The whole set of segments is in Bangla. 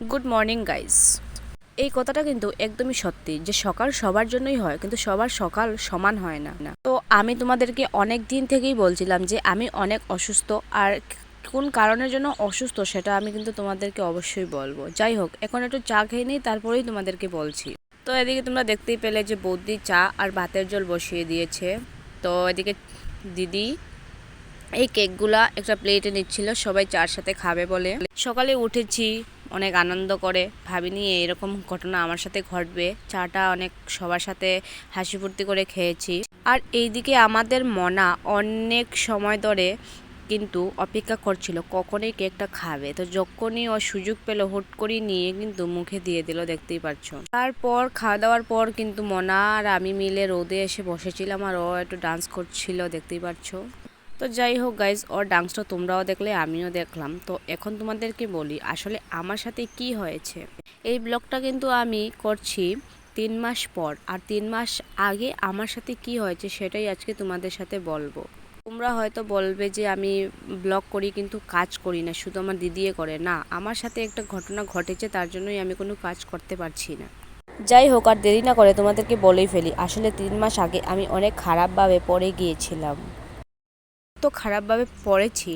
Good morning, guys. এই কথাটা কিন্তু একদমই সত্যি যে সকাল সবার জন্যই হয়, কিন্তু সবার সকাল সমান হয় না। তো আমি তোমাদেরকে অনেক দিন থেকেই বলছিলাম যে আমি অনেক অসুস্থ আর কোন কারণের জন্য অসুস্থ সেটা আমি কিন্তু তোমাদেরকে অবশ্যই বলব। যাই হোক, এখন একটু চা খেয়ে নিই, তারপরেই তোমাদেরকে বলছি। তো এদিকে তোমরা দেখতেই পেলে যে বৌদি চা আর ভাতের জল বসিয়ে দিয়েছে। তো এদিকে দিদি এই কেকগুলা একটা প্লেটে নিচ্ছিল, সবাই চার সাথে খাবে বলে। সকালে উঠেছি অনেক আনন্দ করে ভাবিনি এরকম ঘটনা আমার সাথে ঘটবে। চাটা অনেক সবার সাথে হাসি ফুর্তি করে খেয়েছি। আর এইদিকে আমাদের মনা অনেক সময় ধরে কিন্তু অপেক্ষা করছিল, কখনই কেকটা খাবে? তো যখনই ও সুযোগ পেল, হুট করে নিয়ে কিন্তু মুখে দিয়ে দিল, দেখতেই পাচ্ছ। তারপর খাওয়া দাওয়ার পর কিন্তু মনা আর আমি মিলে রোদে এসে বসেছিলাম আর ও একটু ডান্স করছিল, দেখতেই পাচ্ছ। তো যাই হোক গাইজ ওর ডান্সটা তোমরাও দেখলে, আমিও দেখলাম। তো এখন তোমাদেরকে বলি, আসলে আমার সাথে কি হয়েছে? এই ব্লগটা কিন্তু আমি করছি তিন মাস পর। আর তিন মাস আগে আমার সাথে কি হয়েছে সেটাই আজকে তোমাদের সাথে বলব। তোমরা হয়তো বলবে যে আমি ব্লগ করি কিন্তু কাজ করি না, শুধু আমার দিদিয়ে করে। না, আমার সাথে একটা ঘটনা ঘটেছে, তার জন্যই আমি কোনো কাজ করতে পারছি না। যাই হোক, আর দেরি না করে তোমাদেরকে বলেই ফেলি, আসলে তিন মাস আগে আমি অনেক খারাপভাবে পড়ে গিয়েছিলাম। খারাপভাবে পড়েছি।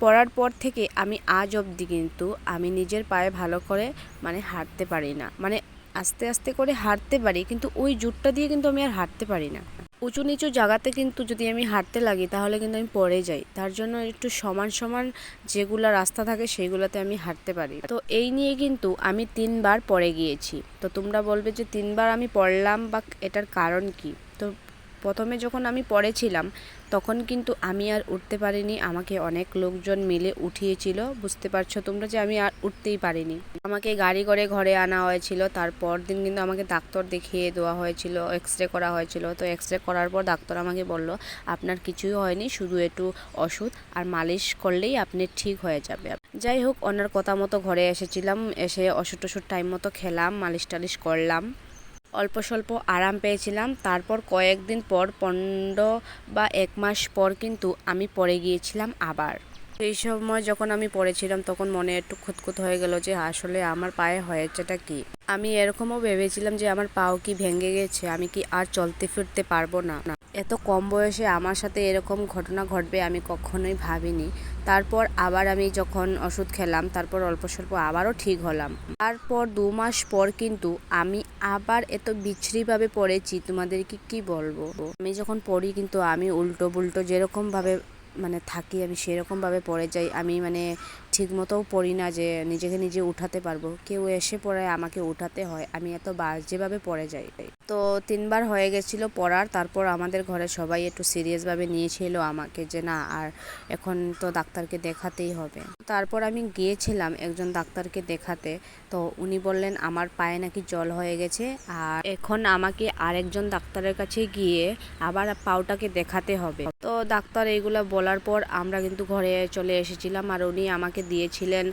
পড়ার পর থেকে আমি আজ অবধি কিন্তু আমি নিজের পায়ে ভালো করে মানে হাঁটতে পারি না। মানে আস্তে আস্তে করে হাঁটতে পারি কিন্তু ওই জুটটা দিয়ে কিন্তু আমি আর হাঁটতে পারি না। উঁচু নিচু জায়গাতে কিন্তু যদি আমি হাঁটতে লাগি তাহলে কিন্তু আমি পড়ে যাই। তার জন্য একটু সমান সমান যেগুলো রাস্তা থাকে সেইগুলোতে আমি হাঁটতে পারি। তো এই নিয়ে কিন্তু আমি তিনবার পড়ে গিয়েছি। তো তোমরা বলবে যে তিনবার আমি পড়লাম বা এটার কারণ কি? তো প্রথমে যখন আমি পড়েছিলাম তখন কিন্তু আমি আর উঠতে পারিনি। আমাকে অনেক লোকজন মিলে উঠিয়েছিল। বুঝতে পারছ তোমরা যে আমি আর উঠতেই পারিনি। আমাকে গাড়ি করে ঘরে আনা হয়েছিল। তারপর দিন কিন্তু আমাকে ডাক্তার দেখিয়ে দেওয়া হয়েছিল এক্স রে করা হয়েছিল। তো এক্স রে করার পর ডাক্তার আমাকে বলল, আপনার কিছুই হয়নি, শুধু একটু ওষুধ আর মালিশ করলেই আপনি ঠিক হয়ে যাবে যাই হোক ওনার কথা মতো ঘরে এসেছিলাম। এসে ওষুধ টষুধ টাইম মতো খেলাম মালিশ টালিশ করলাম। অল্প স্বল্প আরাম পেয়েছিলাম। তারপর কয়েকদিন পর, পনেরো বা এক মাস পর কিন্তু আমি পড়ে গিয়েছিলাম আবার। সেই সময় যখন আমি পড়েছিলাম, তখন মনে একটু খুঁতখুত হয়ে গেল যে, আসলে আমার পায়ে হয়েছেটা কি? আমি এরকমও ভেবেছিলাম যে, আমার পাও কি ভেঙে গেছে? আমি কি আর চলতে ফিরতে পারব না? না এত কম বয়সে আমার সাথে এরকম ঘটনা ঘটবে আমি কখনোই ভাবিনি। তারপর আবার আমি যখন ওষুধ খেলাম, তারপর অল্প স্বল্প আবারও ঠিক হলাম। তারপর দু মাস পর কিন্তু আমি আবার এত বিচ্ছিরিভাবে পড়েছি, তোমাদেরকে কি বলব? আমি যখন পড়ি কিন্তু আমি উল্টো বুল্টো যেরকমভাবে মানে থাকি, আমি সেরকমভাবে পড়ে যাই। আমি মানে ঠিক মতোও পড়ি না যে নিজেকে নিজে উঠাতে পারব। কেউ এসে পড়ে আমাকে উঠাতে হয়। আমি এত বাজেভাবে পড়ে যাই। তো তিনবার হয়ে গেছিল পড়ার। তারপর আমাদের ঘরে সবাই একটু সিরিয়াসভাবে নিয়েছিল আমাকে যে, না, আর এখন তো ডাক্তারকে দেখাতেই হবে। তারপর আমি গিয়েছিলাম একজন ডাক্তারকে দেখাতে। তো উনি বললেন, আমার পায়ে নাকি জল হয়ে গেছে। আর এখন আমাকে আরেকজন ডাক্তারের কাছে গিয়ে আবার পাউটাকে দেখাতে হবে। তো ডাক্তার এইগুলো বলার পর আমরা কিন্তু ঘরে চলে এসেছিলাম। আর উনি আমাকে দিয়েছিলেন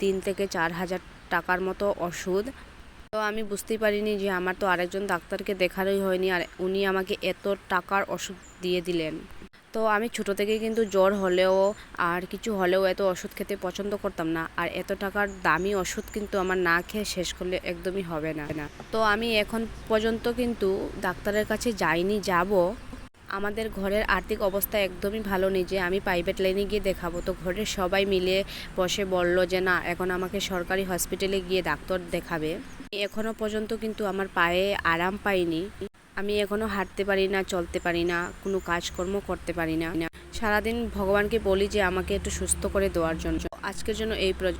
তিন থেকে চার হাজার টাকার মতো ওষুধ। তো আমি বুঝতেই পারিনি যে আমার তো আরেকজন ডাক্তারকে দেখারই হয়নি আর উনি আমাকে এত টাকার ওষুধ দিয়ে দিলেন। তো আমি ছোট থেকেই কিন্তু জ্বর হলেও আর কিছু হলেও এত ওষুধ খেতে পছন্দ করতাম না আর এত টাকার দামি ওষুধ কিন্তু আমার না খেয়ে শেষ করলে একদমই হবে না। তো আমি এখন পর্যন্ত কিন্তু ডাক্তারের কাছে যাইনি, যাব। আমাদের ঘরের আর্থিক অবস্থা একদমই ভালো নেই যে আমি প্রাইভেট লাইনে গিয়ে দেখাবো। তো ঘরের সবাই মিলে বসে বলল যে, না, এখন আমাকে সরকারি হসপিটালে গিয়ে ডাক্তার দেখাবে। এখনও পর্যন্ত কিন্তু আমার পায়ে আরাম পাইনি। আমি এখনও হাঁটতে পারি না, চলতে পারি না, কোনো কাজকর্ম করতে পারি না। সারাদিন ভগবানকে বলি যে, আমাকে একটু সুস্থ করে দেওয়ার জন্য। আজকের জন্য এই প্রজ-